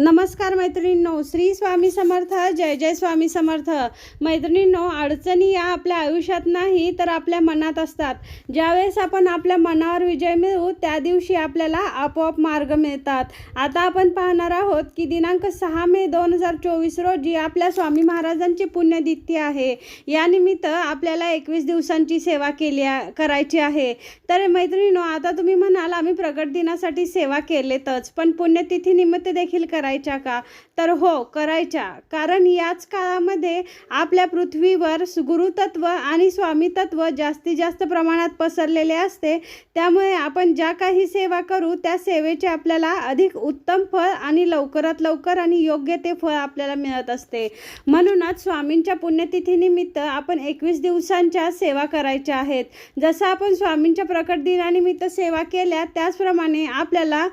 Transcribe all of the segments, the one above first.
नमस्कार मैत्रिणींनो श्री स्वामी समर्थ जय जय स्वामी समर्थ. मैत्रिणींनो अडचणी या आपल्या आयुष्यात नाही तर आपल्या मनात असतात. ज्यावेळेस आपण आपल्या मनावर विजय मिळवू त्या दिवशी आपल्याला आपोआप मार्ग मिळतात. आता आपण पाहणार आहोत की दिनांक सहा मे दोन हजार चोवीस रोजी आपल्या स्वामी महाराजांची पुण्यतिथी आहे. यानिमित्त आपल्याला एकवीस दिवसांची सेवा केली करायची आहे. तर मैत्रिणींनो आता तुम्ही म्हणाल आम्ही प्रगट दिनासाठी सेवा केलेतच पण पुण्यतिथीनिमित्त देखील करा करायच्या का? तर हो करायच्या. कारण याच काळामध्ये आपल्या पृथ्वीवर गुरुतत्व आणि स्वामीतत्व जास्तीत जास्त प्रमाणात पसरलेले असते. त्यामुळे आपण ज्या काही सेवा करू त्या सेवेचे आपल्याला अधिक उत्तम फळ आणि लवकरात लवकर आणि योग्य ते फळ आपल्याला मिळत असते. म्हणूनच स्वामींच्या पुण्यतिथीनिमित्त आपण एकवीस दिवसांच्या सेवा करायच्या आहेत. जसं आपण स्वामींच्या प्रकट दिनानिमित्त सेवा केल्या त्याचप्रमाणे आपल्याला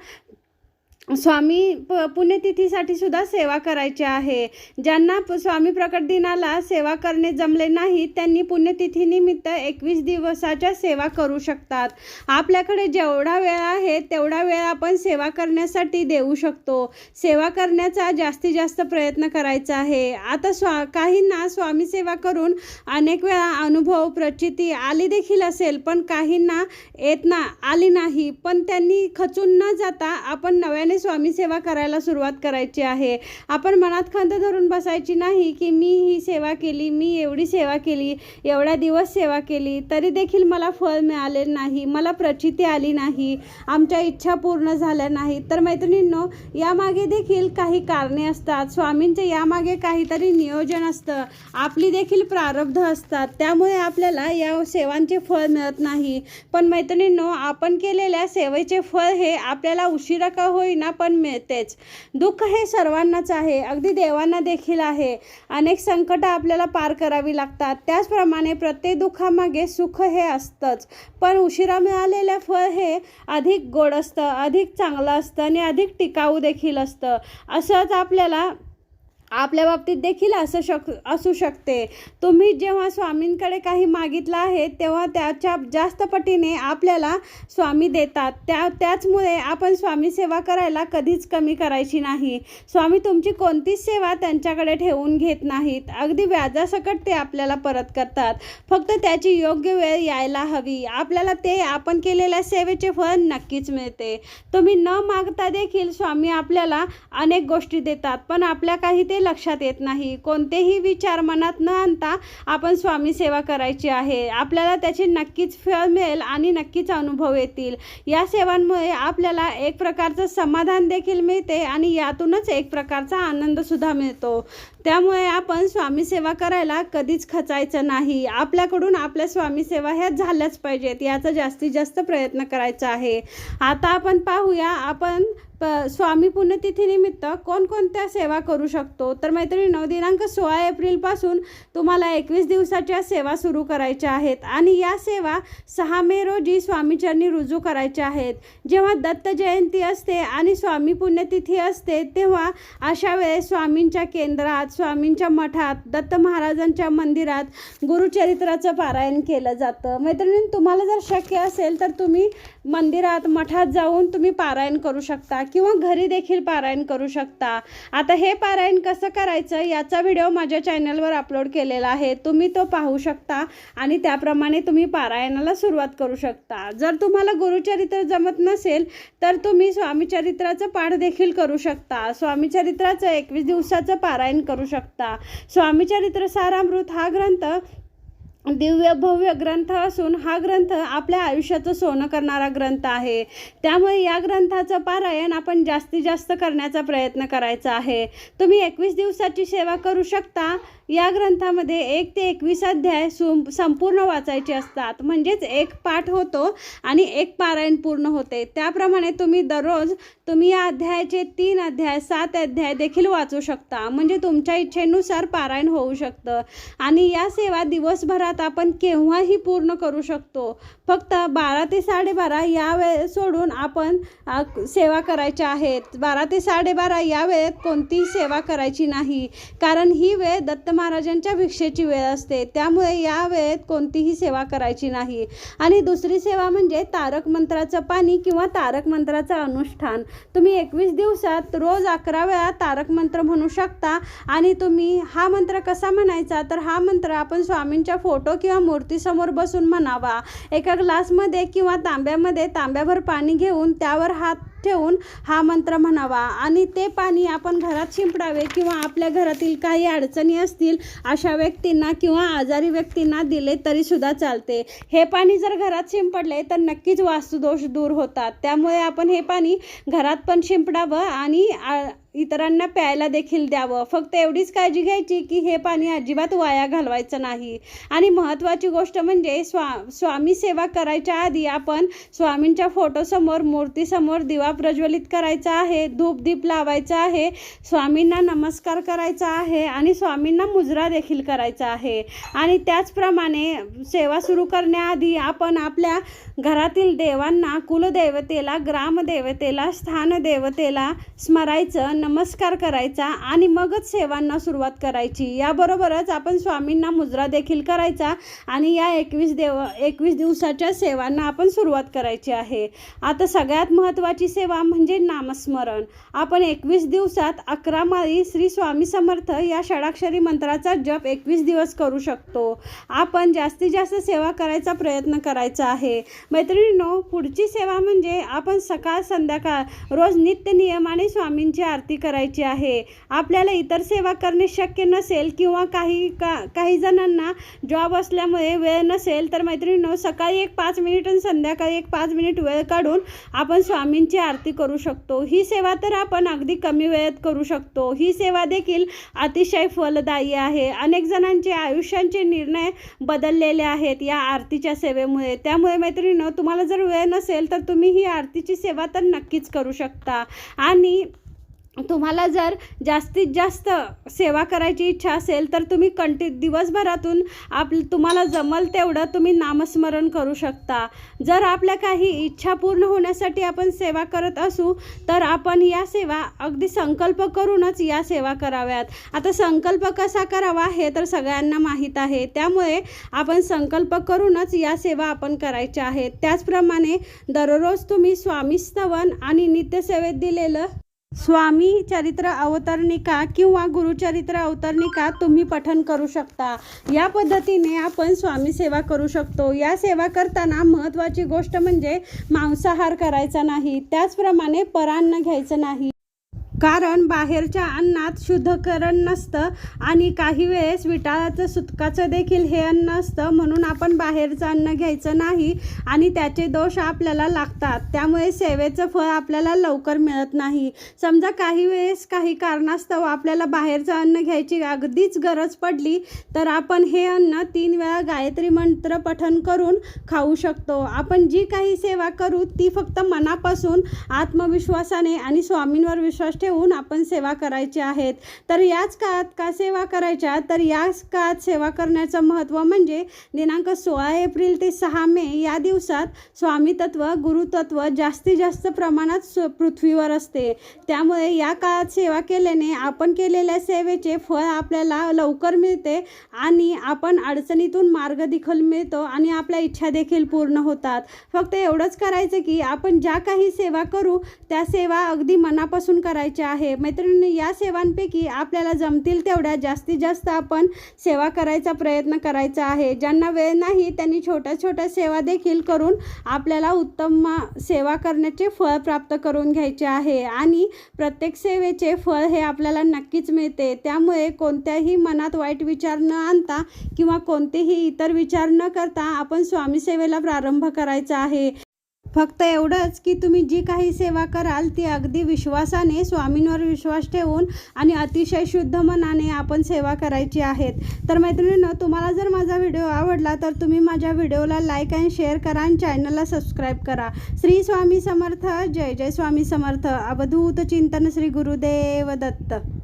स्वामी प पुण्यतिथीसाठी सुद्धा सेवा करायची आहे. ज्यांना स्वामी प्रकट दिनाला सेवा करणे जमले नाही त्यांनी पुण्यतिथीनिमित्त एकवीस दिवसाच्या सेवा करू शकतात. आपल्याकडे जेवढा वेळ आहे तेवढा वेळ आपण सेवा करण्यासाठी देऊ शकतो. सेवा करण्याचा जास्तीत जास्त प्रयत्न करायचा आहे. आता स्वा काहींना स्वामी सेवा करून अनेक वेळा अनुभव प्रचिती आली देखील असेल पण काहींना येत ना आली नाही. पण त्यांनी खचून न जाता आपण नव्याने स्वामी सेवा करायला सुरुवात करायची आहे. आपण मनात खंत धरून बसायची नाही की मी ही सेवा केली मी एवढी सेवा केली एवढ्या दिवस सेवा केली तरी देखील मला फळ मिळाले नाही मला प्रचिती आली नाही आमच्या इच्छा पूर्ण झाल्या नाही. तर मैत्रिणींनो यामागे देखील काही कारणे असतात. स्वामींचे यामागे काहीतरी नियोजन असतं. आपली देखील प्रारब्ध असतात. त्यामुळे आपल्याला या सेवांचे फळ मिळत नाही. पण मैत्रिणींनो आपण केलेल्या सेवेचे फळ हे आपल्याला उशिरा का होईना पण मिळतेच. दुःख हे सर्वांनाच आहे. अगदी देवांना देखील आहे. अनेक संकटं आपल्याला पार करावी लागतात. त्याचप्रमाणे प्रत्येक दुःखामागे सुख हे असतंच. पण उशिरा मिळालेलं फळ हे अधिक गोड असतं अधिक चांगलं असतं आणि अधिक टिकाऊ देखील असतं. असंच आपल्याला आपल्या बाबतीत देखील असं शक असू शकते. तुम्ही जेव्हा स्वामींकडे काही मागितलं आहे तेव्हा त्याच्या जास्त पटीने आपल्याला स्वामी देतात. त्या त्याचमुळे आपण स्वामी सेवा करायला कधीच कमी करायची नाही. स्वामी तुमची कोणतीच सेवा त्यांच्याकडे ठेवून घेत नाहीत. अगदी व्याजासकट ते आपल्याला परत करतात. फक्त त्याची योग्य वेळ यायला हवी. आपल्याला ते आपण केलेल्या सेवेचे फळ नक्कीच मिळते. तुम्ही न मागता देखील स्वामी आपल्याला अनेक गोष्टी देतात पण आपल्या काही ते लक्षात येत नाही. कोणतेही विचार मनात न आणता आपण स्वामी सेवा करायची आहे. आपल्याला त्याची नक्कीच फळ मिळेल आणि नक्कीच अनुभव येतील. या सेवांमुळे आपल्याला एक प्रकारचं समाधान देखील मिळते आणि यातूनच एक प्रकारचा आनंदसुद्धा मिळतो. त्यामुळे आपण स्वामी सेवा करायला कधीच खचायचं नाही. आपल्याकडून आपल्या स्वामी सेवा ह्या झाल्याच पाहिजेत. याचा जास्तीत जास्त प्रयत्न करायचा आहे. आता आपण पाहूया आपण प स्वामी पुण्यतिथीनिमित्त कोणकोणत्या सेवा करू शकतो? तर मैत्रिणीनं दिनांक सोळा एप्रिलपासून तुम्हाला एकवीस दिवसाच्या सेवा सुरू करायच्या आहेत आणि या सेवा सहा मे रोजी स्वामीचरणी रुजू करायच्या आहेत. जेव्हा दत्त जयंती असते आणि स्वामी पुण्यतिथी असते तेव्हा अशा वेळेस स्वामींच्या केंद्रात स्वामींच्या मठात दत्त महाराजांच्या मंदिरात गुरुचरित्राचं पारायण केलं जातं. मैत्रिणी तुम्हाला जर शक्य असेल तर तुम्ही मंदिरात मठात जाऊन तुम्ही पारायण करू शकता किंवा घरी देखील पारायण करू शकता. आता हे पारायण कसं करायचं? याचा व्हिडिओ माझ्या चॅनलवर अपलोड केलेला आहे. तुम्ही तो पाहू शकता आणि त्याप्रमाणे तुम्ही पारायणाला सुरुवात करू शकता. जर तुम्हाला गुरुचरित्र जमत नसेल तर तुम्ही स्वामीचरित्राचं पाठ देखील करू शकता. स्वामीचरित्राचं एकवीस दिवसाचं पारायण करू शकता. स्वामीचरित्र सारामृत हा ग्रंथ दिव्य भव्य ग्रंथ असून हा ग्रंथ आपल्या आयुष्याचं सोनं करणारा ग्रंथ आहे. त्यामुळे या ग्रंथाचं पारायण आपण जास्तीत जास्त करण्याचा प्रयत्न करायचा आहे. तुम्ही एकवीस दिवसाची सेवा करू शकता. या ग्रंथामध्ये एक ते एकवीस अध्याय सु संपूर्ण वाचायचे असतात. म्हणजेच एक पाठ होतो आणि एक पारायण पूर्ण होते. त्याप्रमाणे तुम्ही दररोज तुम्ही या अध्यायाचे तीन अध्याय सात अध्याय देखील वाचू शकता. म्हणजे तुमच्या इच्छेनुसार पारायण होऊ शकतं. आणि या सेवा दिवसभरात आपण केव्हाही पूर्ण करू शकतो. फक्त बारा ते साडेबारा या वेळ सोडून आपण सेवा करायच्या आहेत. बारा ते साडेबारा या वेळेत कोणतीही सेवा करायची नाही. कारण ही वेळ दत्त महाराजांच्या भिक्षेची वेळ असते. त्यामुळे या वेळेत कोणतीही सेवा करायची नाही. आणि दुसरी सेवा म्हणजे तारक मंत्राचं पाणी किंवा तारक मंत्राचं अनुष्ठान. तुम्ही एकवीस दिवसात रोज अकरा वेळा तारक मंत्र म्हणू शकता. आणि तुम्ही हा मंत्र कसा म्हणायचा? तर हा मंत्र आपण स्वामींच्या फोटो किंवा मूर्तीसमोर बसून म्हणावा. एका ग्लासमध्ये किंवा तांब्यामध्ये तांब्याभर पाणी घेऊन त्यावर हात ठेवून हा मंत्र म्हणावा. आणि ते पाणी आपण घरात शिंपडावे किंवा आपल्या घरातील काही अडचणी असतील अशा व्यक्तींना किंवा आजारी व्यक्तींना दिले तरीसुद्धा चालते. हे पाणी जर घरात शिंपडले तर नक्कीच वास्तुदोष दूर होतात. त्यामुळे आपण हे पाणी घरात पण शिंपडावं आणि आ- इतरांना प्यायला देखील द्यावं. फक्त एवढीच काळजी घ्यायची की हे पाणी अजिबात वाया घालवायचं नाही. आणि महत्त्वाची गोष्ट म्हणजे स्वा स्वामी सेवा करायच्या आधी आपण स्वामींच्या फोटोसमोर मूर्तीसमोर दिवा प्रज्वलित करायचा आहे धूपदीप लावायचा आहे स्वामींना नमस्कार करायचा आहे आणि स्वामींना मुजरा देखील करायचा आहे. आणि त्याचप्रमाणे सेवा सुरू करण्याआधी आपण आपल्या घरातील देवांना कुलदेवतेला ग्रामदेवतेला स्थानदेवतेला स्मरायचं नमस्कार करायचा आणि मगच सेवांना सुरुवात करायची. याबरोबरच आपण स्वामींना मुजरा देखील करायचा आणि या एकवीस देव एकवीस दिवसाच्या सेवांना आपण सुरुवात करायची आहे. आता सगळ्यात महत्त्वाची सेवा म्हणजे नामस्मरण. आपण एकवीस दिवसात अकरा माळी श्री स्वामी समर्थ या षडाक्षरी मंत्राचा जप एकवीस दिवस करू शकतो. आपण जास्तीत जास्त सेवा करायचा प्रयत्न करायचा आहे. मैत्रिणींनो पुढची सेवा म्हणजे आपण सकाळ संध्याकाळ रोज नित्य नियमाने स्वामींची आरती करायची आहे. आपल्याला इतर सेवा करणे शक्य नसेल किंवा काही का काही जणांना जॉब असल्यामुळे वेळ नसेल तर मैत्रिणींनो सकाळी एक पाच मिनिट आणि संध्याकाळी एक पाच मिनिट वेळ काढून आपण स्वामींची आरती करू शकतो. ही सेवा तर आपण अगदी कमी वेळेत करू शकतो. ही सेवा देखील अतिशय फलदायी आहे. अनेक जणांचे आयुष्यांचे निर्णय बदललेले आहेत या आरतीच्या सेवेमुळे. त्यामुळे मैत्रिणींनो तुम्हाला जर वेळ नसेल तर तुम्ही ही आरतीची सेवा तर नक्कीच करू शकता. आणि तुम्हाला जर जास्तीत जास्त सेवा करायची इच्छा असेल तर तुम्ही कंटि दिवसभरातून आप तुम्हाला जमल तेवढं तुम्ही नामस्मरण करू शकता. जर आपल्या काही इच्छा पूर्ण होण्यासाठी आपण सेवा करत असू तर आपण या सेवा अगदी संकल्प करूनच या सेवा कराव्यात. आता संकल्प कसा करावा हे तर सगळ्यांना माहीत आहे. त्यामुळे आपण संकल्प करूनच या सेवा आपण करायच्या आहेत. त्याचप्रमाणे दररोज तुम्ही स्वामी स्तवन आणि नित्यसेवेत दिलेलं स्वामी चरित्र अवतरणिका किंवा गुरुचरित्र अवतरणिका तुम्ही पठन करू शकता. या पद्धतीने आपण स्वामी सेवा करू शकतो. या सेवा करताना महत्त्वाची गोष्ट म्हणजे मांसाहार करायचा नाही. त्याचप्रमाणे परान्न घ्यायचं नाही. कारण बाहेरच्या अन्नात शुद्धकरण नसतं आणि काही वेळेस विटाळाचं सुतकाचं देखील हे अन्न असतं म्हणून आपण बाहेरचं अन्न घ्यायचं नाही आणि त्याचे दोष आपल्याला लागतात. त्यामुळे सेवेचं फळ आपल्याला लवकर मिळत नाही. समजा काही वेळेस काही कारणास्तव आपल्याला बाहेरचं अन्न घ्यायची अगदीच गरज पडली तर आपण हे अन्न तीन वेळा गायत्री मंत्र पठन करून खाऊ शकतो. आपण जी काही सेवा करू ती फक्त मनापासून आत्मविश्वासाने आणि स्वामींवर विश्वास ठेवून आपण सेवा करायची आहेत. तर याच काळात का सेवा करायच्या? तर याच काळात सेवा करण्याचं महत्त्व म्हणजे दिनांक सोळा एप्रिल ते सहा मे या दिवसात स्वामीतत्व गुरुतत्व जास्तीत जास्त प्रमाणात पृथ्वीवर असते. त्यामुळे या काळात सेवा केल्याने आपण केलेल्या सेवेचे फळ आपल्याला लवकर मिळते आणि आपण अडचणीतून मार्ग देखील मिळतो आणि आपल्या इच्छा देखील पूर्ण होतात. फक्त एवढंच करायचं की आपण ज्या काही सेवा करू त्या सेवा अगदी मनापासून करायच्या आहे. मैत्रिणी या सेवांपैकी आपल्याला जमतील तेवढ्या. जास्तीत जास्त आपण सेवा करायचा प्रयत्न करायचा आहे. ज्यांना वेळ नाही त्यांनी छोट्या छोट्या सेवा देखील करून आपल्याला उत्तम सेवा करण्याचे फळ प्राप्त करून घ्यायचे आहे. आणि प्रत्येक सेवेचे फळ हे आपल्याला नक्कीच मिळते. त्यामुळे कोणत्याही मनात वाईट विचार न आणता किंवा कोणतेही इतर विचार न करता आपण स्वामी सेवेला प्रारंभ करायचा आहे. फक्त एवढंच की तुम्ही जी काही सेवा कराल ती अगदी विश्वासाने स्वामींवर विश्वास ठेवून आणि अतिशय शुद्ध मनाने आपण सेवा करायची आहेत. तर मैत्रिणींनो तुम्हाला जर माझा व्हिडिओ आवडला तर तुम्ही माझ्या व्हिडिओला लाईक अँड शेअर करा आणि चॅनलला सबस्क्राईब करा. श्री स्वामी समर्थ. जय जय स्वामी समर्थ. अवधूत चिंतन श्री गुरुदेव दत्त.